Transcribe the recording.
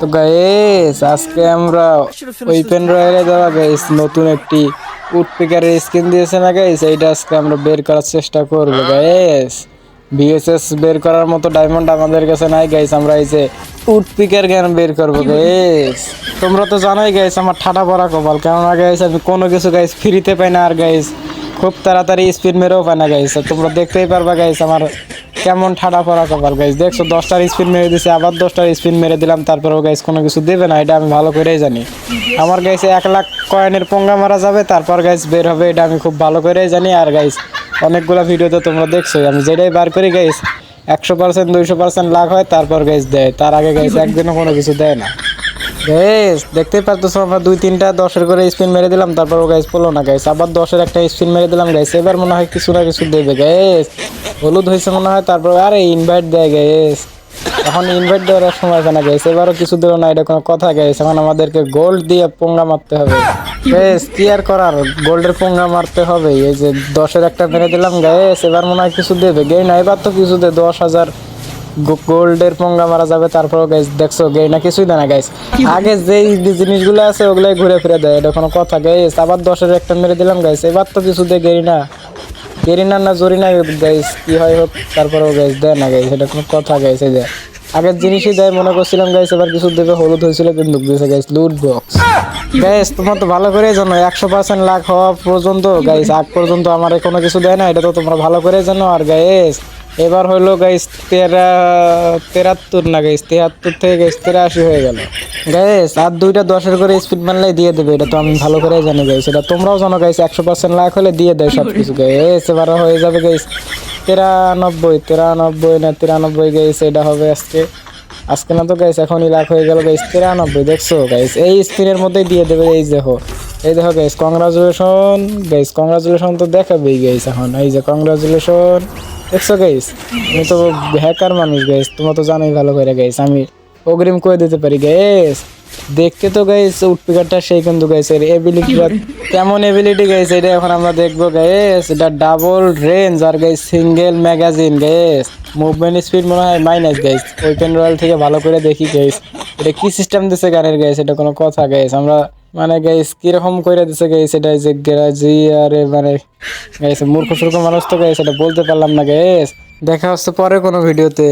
তো গাইস আজকে আমরা ওই পেন রয়্যালে দেওয়া গাইস নতুন একটি উড পিকারের স্কিন দিয়েছে না গাইস এইটা আজকে আমরা বের করার চেষ্টা করব গাইস বিএসএস বের করার মতো ডায়মন্ড আমাদের কাছে নাই গাইস আমরা এই যে উড পিকার বের করব গাইস তোমরা তো জানোই গাইস আমার ঠাটা পড়া কপাল। কেননা গাইস আমি কোনো কিছু গাইস ফ্রিতে পাই না আর গাইস খুব তাড়াতাড়ি স্পিড মেরেও পাই না গাইস তোমরা দেখতেই পারবা গাইস আমার কেমন ঠাডা পড়া কপাল গাইস দেখছ, দশটার স্পিন মেরে দিছে, আবার দশটার স্পিন মেরে দিলাম, তারপরেও গাইস কোনো কিছু দেবে না, এটা আমি ভালো করেই জানি। আমার গাইছে এক লাখ কয়েনের পঙ্গা মারা যাবে, তারপর গাইস বের হবে, এটা আমি খুব ভালো করেই জানি। আর গাইস অনেকগুলো ভিডিওতে তোমরা দেখছ আমি যেটাই বার করি গাইস একশো পার্সেন্ট দুইশো পার্সেন্ট লাখ হয়, তারপর গাইস দেয়। তার আগে গাইস একদিনও কোনো কিছু দেয় না। গাইস দেখতেই পারতেছো আমরা দুই তিনটা দশের করে স্পিন মেরে দিলাম, তারপর ও গাইস পড়ল না গাইস আবার দশের একটা স্পিন মেরে দিলাম গাইস এবার মনে হয় কিছু না কিছু দেবে গাইস হলুদ হয়েছে মনে হয়, তারপর আরে ইনভাইট দেয় গাইস এখন ইনভাইট দেওয়ার সময় হয় না গাইস এবারও কিছু দিল না, এটা কোনো কথা গাইস এখন আমাদেরকে গোল্ড দিয়ে পোঙ্গা মারতে হবে। গাইস কি আর করার? গোল্ডের পোঙ্গা মারতে হবে, এই যে দশের একটা মেরে দিলাম গাইস এবার মনে হয় কিছু দেবে গে না, এবার তো কিছু দে, দশ হাজার। গোল্ডের পঙ্গা মারা যাবে তারপর গাইস দেখছ গে না কিছুই দেয় না গাইস আগে যেই জিনিসগুলো আছে, ওগুলাই ঘুরে ফিরে দেয়, এটা কোনো কথা গাইস আবার দশের একটা মেরে দিলাম গাইস এবার তো কিছু দেয় গেরি না গেরি না না জরি না গাইস কি হয় হোক, তারপরেও গাইস দেয় না গাইস এটা কোনো কথা গাইস এই যে। আগের জিনিসই দেয়, মনে করছিলাম গাইস এবার কিছু দেবে, হলুদ হয়েছিল, কিন্তু দিয়েছে গাইস লুট বক্স গাইস তোমার তো ভালো করে জানো, একশো পার্সেন্ট লাখ হওয়া পর্যন্ত গাইস আগ পর্যন্ত আমার কোনো কিছু দেয় না, এটা তো তোমরা ভালো করে জানো, আর গাইস এবার হলো গাইস তেরা, তেরাত্তর না গাইস তেহাত্তর থেকে গাইস তেরাশি হয়ে গেল। গাইস আর দুইটা দশের করে স্পিড মারলে দিয়ে দেবে, এটা তো আমি ভালো করে জানি গাইস এটা তোমরাও জানো গাইস একশো পার্সেন্ট লাখ হলে দিয়ে দেয় সব কিছু গাইস এবার হয়ে যাবে গাইস তিরানব্বই তিরানব্বই না তিরানব্বই গাইস এটা হবে আজকে। আজকে না তো গাইস এখনই লাখ হয়ে গেল গাইস তিরানব্বই, দেখছ? গাইস এই স্পিনের মধ্যেই দিয়ে দেবে, এই দেখো। এই দেখো গাইস কংগ্রাচুলেশন গাইস কংগ্রাচুলেশন তো দেখাবেই গাইস এখন। এই যে কংগ্রাচুলেশন দেখছ গাইস আমি তো হ্যাকার মানুষ গাইস তোমরা তো জানোই ভালো করে গাইস আমি অগ্রিম করে দিতে পারি গাইস দেখতে তো গাইস উটপিকারটা সেই কিন্তু গাইস এর এবিলিটিটা কেমন এবিলিটি গাইস এটা এখন আমরা দেখব গাইস এটা ডাবল রেঞ্জ আর guys single magazine guys movement speed মনে হয় মাইনাস গাইস ওইপেন রয়্যাল থেকে ভালো করে দেখি গাইস এটা কি সিস্টেম দিছে গানের গাইস এটা কোনো কথা গাইস আমরা মানে গাইস কীরকম করে দিছে গাইস এটা যে গ্রাজি আরে মানে গাইস মূর্খ সুর্খ মানুষ তো গাইস এটা বলতে পারলাম না গাইস দেখা হচ্ছে পরে কোনো ভিডিওতে